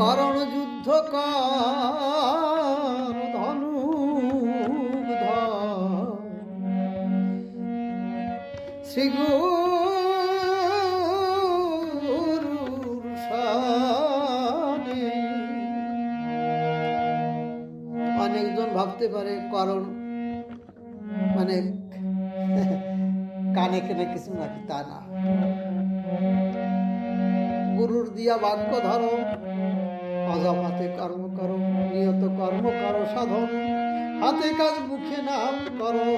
করণ যুদ্ধ কর, ধনু শ্রী গুরুর সানে। অনেকজন ভাবতে পারে করণ মানে কানে কেনে কিছু নাকি তা না গুরুর দিয়া বাক্য ধরো অজাপাতে কর্ম করো, নিয়ত কর্ম করো, সাধন। হাতে কাজ, মুখে নাম করো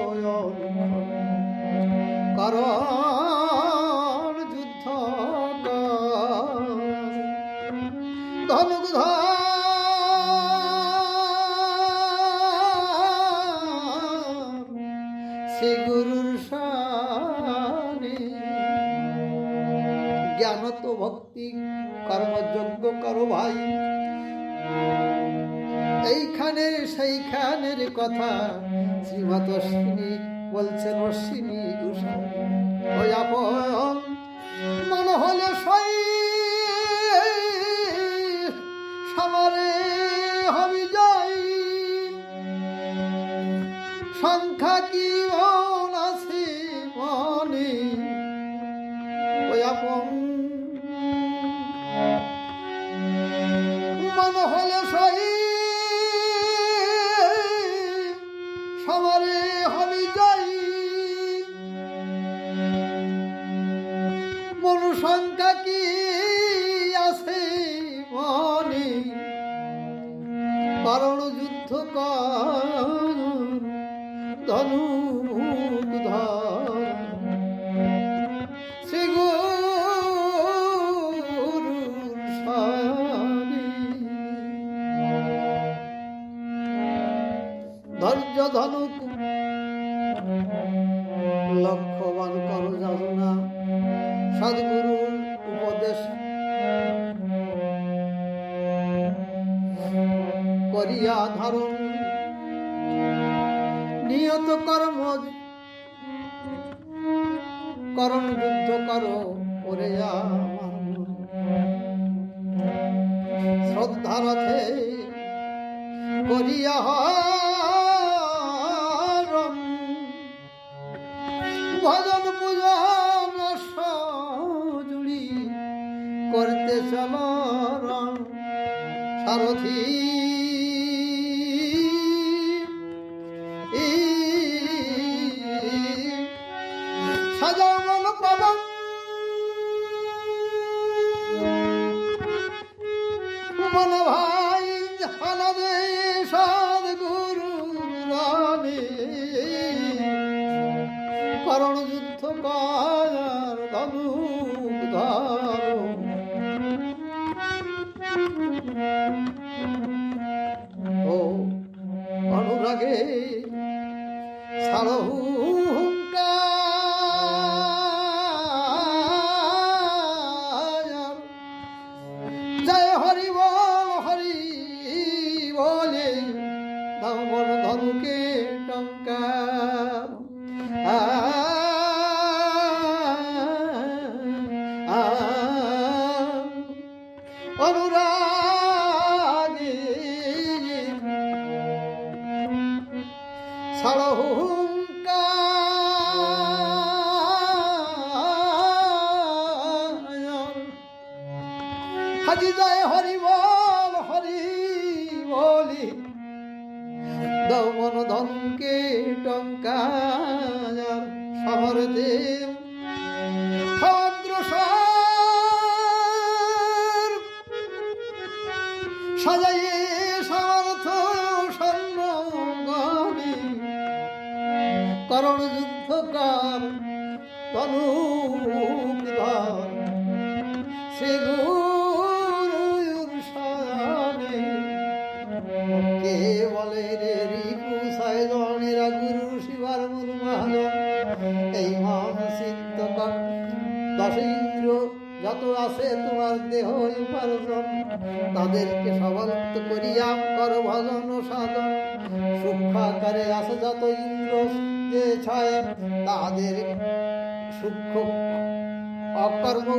কর, যুদ্ধ। ধনুক গুরুর সানে জ্ঞান তো ভক্তি কর্মযোগ্য করো ভাই। এইখানে সেইখানের কথা। শ্রীমত অশ্বিনী বলছেন অশ্বিনী ওই আপন মন হলে সই সংখ্যা কি আছে মনে কারণ যুদ্ধ কর ধনু। ধৈর্য ধনুক করিয়া ধারণ। নিয়ত কর্ম করণ যুদ্ধ করো ওরে আমার মন। শ্রদ্ধারথে করিয়া ভজন পূজন জুড়ি করতে সারথী করণ যুদ্ধ কর ধনুক ধর ও অনুরাগে ছাড়ো হাজি যায় হরি বল, হরি বলি। দমন ধনকে টঙ্কার সমর দেব সাজাইয়ে সমর্থ স্বর্ণ গণে। করণ যুদ্ধকার তনুক ধর যত আছে তোমার দেহ উপার্জন? তাদেরকে সবন্ত করিয়া কর ভজন সাধন সূক্ষ্ম আকারে আছে যত ইন্দ্র যে তাদের সূক্ষ্ম অকর্ম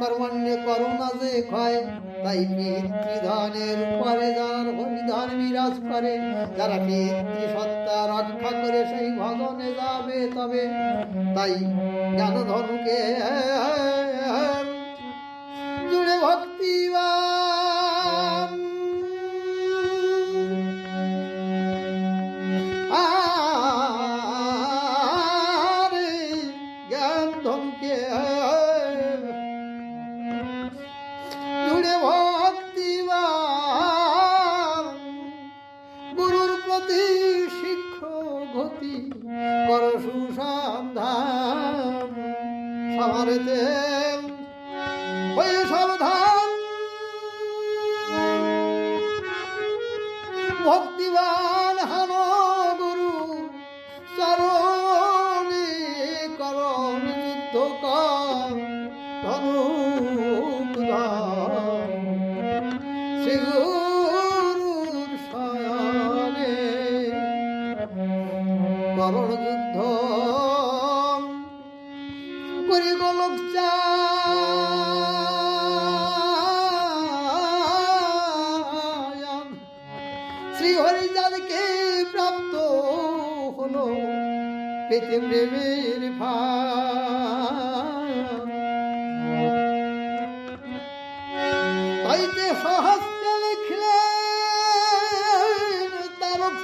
কর্মণ্য করুণা যে ক্ষয়, তাই পিতৃধনের পরে যার হরিধন বিরাজ করে, যারা পিতৃ সত্তা রক্ষা করে সেই ভজনে যাবে তবে, তাই জ্ঞান ধনুকে জুড়ে ভক্তি আরে জ্ঞান ধনুকে জুড়ে ভক্তি গুরুর প্রতি শিক্ষ গতি কর সুসন্ধান। সমারেতে হয়ে সাবধান ভক্তিবান হান গুরু চরণে করণ যুদ্ধ করণ যুদ্ধ হরিচাঁদকে প্রাপ্ত হলো পেতে প্রেমের ভার। তাইতে সহস্তে লিখলেন তারক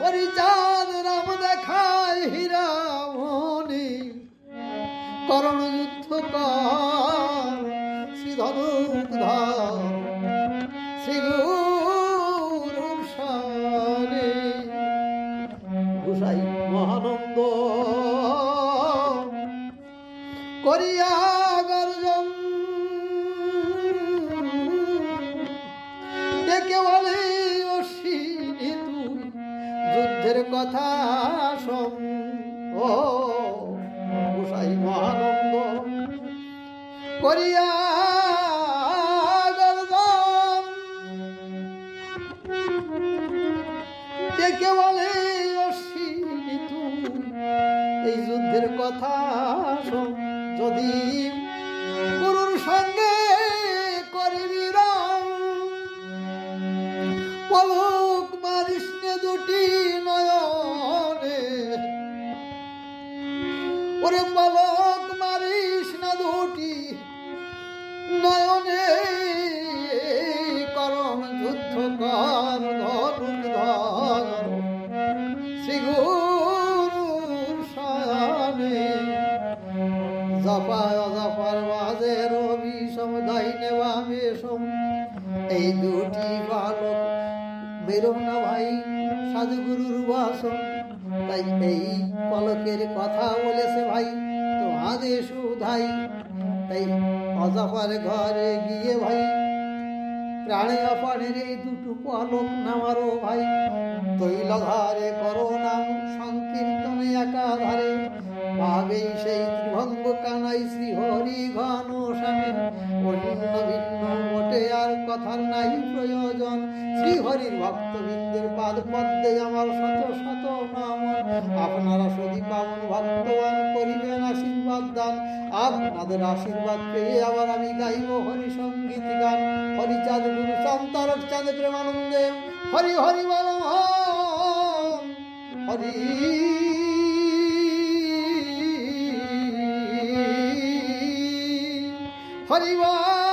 হরিচাঁদ রাম দেখায় হীরামণি করণ যুদ্ধ কর কথা শোন। ও গোসাই মহানন্দ, করিয়া ডেকে বলে, অশ্বিনী এই যুদ্ধের কথা যদি গুরুর সঙ্গে করবি পলক মারিস দুটি ওরে মারিস না দুটি। নয়নে করণ যুদ্ধ কর ধনুক ধর শ্রী গুরুর শয়নে জপায় অজপার মাঝে রবি সমদাইনে বামে সম এই দুটি বালক বেরো না ভাই, সাধুগুরুর বাসন তাই এই পলকের কথা বলেছে ভাই, তো আদেশ উধাই। তাই অজপার ঘরে গিয়ে ভাই, প্রাণে অপারের এই দুটো পলক নামারো ভাই। তৈল ধারে করো নাম সংকীর্তনে একাধারে ভাবেই সেই ত্রিভঙ্গ কানাই শ্রী হরি ঘন স্বামী অন্য আর কথার নাই প্রয়োজন। শ্রী হরির ভক্তবৃন্দের পাদ পদ্মে আমার শত শত নাম। আপনারা সদি পাবন ভক্তবান করিবেন আশীর্বাদ দান। আপনাদের আশীর্বাদ পেয়ে আবার আমি গাইব হরি সংগীত গান। হরিচাঁদ গুরু সন্তারক চাঁদ প্রেমানন্দে হরি হরি বল। হরি। হরি বল।